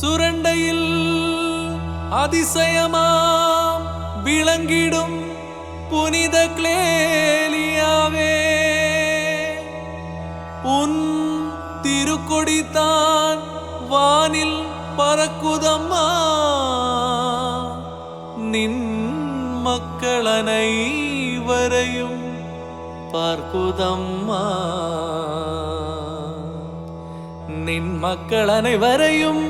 சுரண்டையில் அதிசயமாம் விளங்கிடும் புனித கிளேலியாவே. உன் திருக்கொடித்தான் வானில் பறக்குதம்மா. நின் மக்கள் அனைவரையும் பார்க்குதம்மா. நின் மக்கள் அனைவரையும்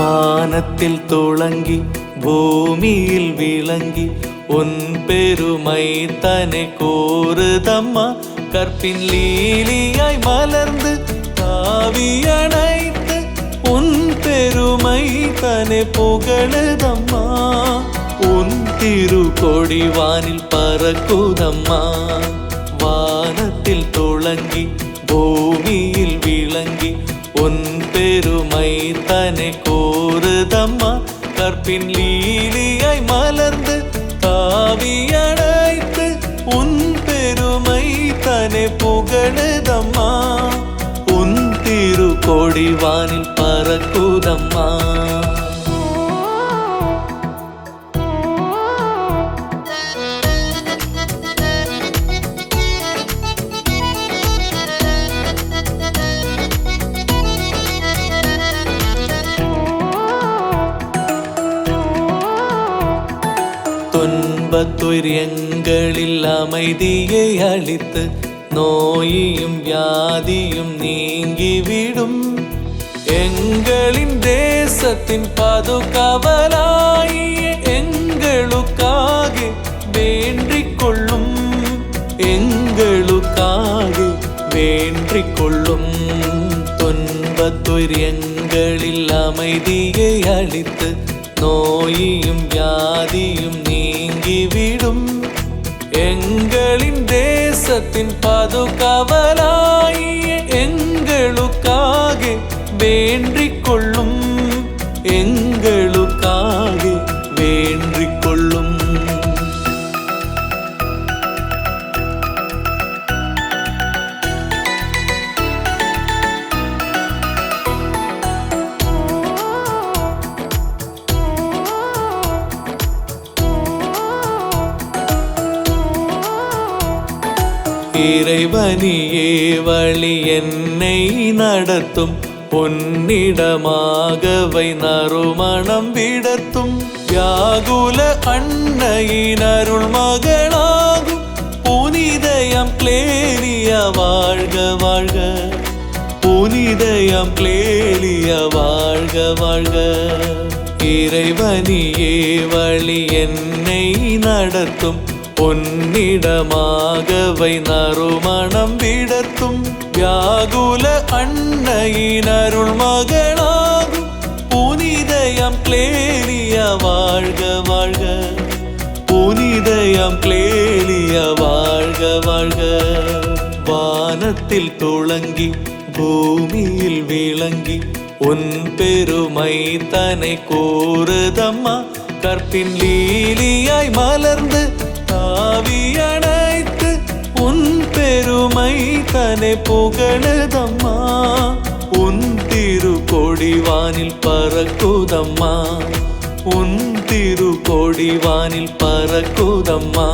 வானத்தில் துளங்கி பூமியில் விளங்கி உன் பெருமை தனை கோருதம்மா கற்பின் லீலியாய் மலர்ந்து காவியணைத்து உன் பெருமை தனை புகழுதம்மா. உன் திருக்கொடி வானில் பறக்குதம்மா. வானத்தில் துளங்கி பூமியில் விளங்கி உன் பெருமை தனை கோருதம்மா. கற்பின் லீலியாய் மலர்ந்து தாவியடைத்து உன் பெருமை தனை புகழுதம்மா. உன் திருக்கொடி வானில் பறக்குதம்மா. துன்பத்துயங்களில் அமைதியை அளித்து நோயும் வியாதியும் நீங்கிவிடும். எங்களின் தேசத்தின் பாதுகாவலாய எங்களுக்காக வேண்டிக் கொள்ளும் எங்களுக்காக வேண்டிக் கொள்ளும் துன்பத்துயிர் எங்களில் அமைதியை அளித்து நோயும் வியாதியும் நீங்கிவிடும். எங்களின் தேசத்தின் பாதுகாவலா இறைவனியே வழி என்னை நடத்தும். பொன்னிடமாகவை நறுமணம் விடத்தும். வியாகுல அன்னையின் அருள் மகனாகும் புனிதயம் கிளேலிய வாழ்க வாழ்க. புனிதயம் கிளேலிய வாழ்க வாழ்க. இறைவனியே வழி என்னை நடத்தும். பொன்னிடமாகவை நறுமணம் விடத்தும் வியாகுல அன்னையின் அருள் மகனாகும் புனிதயம் கிளேலிய வாழ்க வாழ்க. புனிதயம் கிளேலிய வாழ்க வாழ்க. வானத்தில் துளங்கி பூமியில் விளங்கி உன் பெருமை தனை கோருதம்மா கற்பின் லீலியாய் மலர்ந்து தாவி அணைத்து உன் பெருமை தனை புகழுதம்மா. உன் திருக்கொடி வானில் பறக்குதம்மா. உன் திருக்கொடி வானில் பறக்குதம்மா.